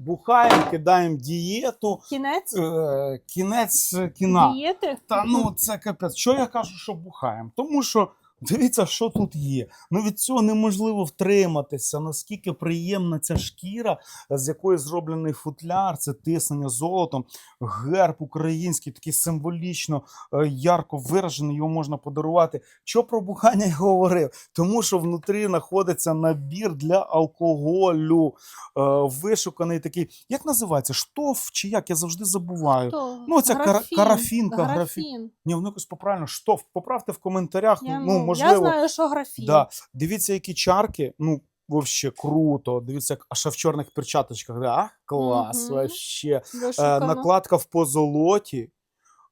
бухаємо, кидаємо дієту. Кінець Е, кінець кіна. дієти. Та ну це капець. Що я кажу, що бухаємо? Тому що дивіться, що тут є. Ну від цього неможливо втриматися. Наскільки приємна ця шкіра, з якої зроблений футляр, це тиснення золотом, герб український, такий символічно е, ярко виражений, його можна подарувати. Що про бухання я говорив? Тому що внутрі знаходиться набір для алкоголю, е, вишуканий такий. Як називається? Штоф чи як? Я завжди забуваю. Хто? Ну, Графін. карафінка, графін. Графін. Ні, воно якось поправильно. Штоф. Поправте в коментарях. Я, ну, можливо. я знаю, що графін. Да. Дивіться, які чарки. Ну, вообще круто. Дивіться, як аж в чорних перчаточках. Да? Клас, угу. вообще. Е, накладка в позолоті.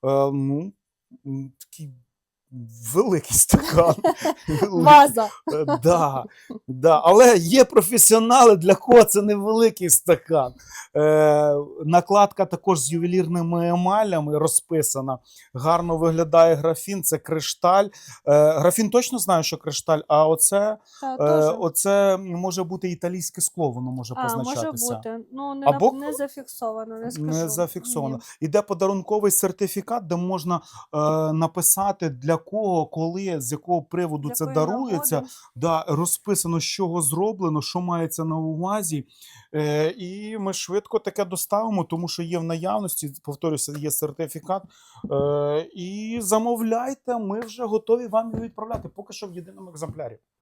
Е, ну, такий великий стакан. Ваза. Е, Да, да. Але є професіонали, для кого це невеликий стакан. Е, накладка також з ювелірними емалями розписана. Гарно виглядає графін, це кришталь. Е, графін точно знаю, що кришталь, а оце, е, оце може бути італійське скло, воно може А, може бути. Ну, не, Або- не зафіксовано, не скажу. Не зафіксовано. Ні. Іде подарунковий сертифікат, де можна е, написати для кого, коли, з якого приводу це дарується. нагоди. Да, розписано, з чого зроблено, що мається на увазі. Е, і ми швидко таке доставимо, тому що є в наявності, повторюся, є сертифікат. Е, і замовляйте, ми вже готові вам його відправляти, поки що в єдиному екземплярі.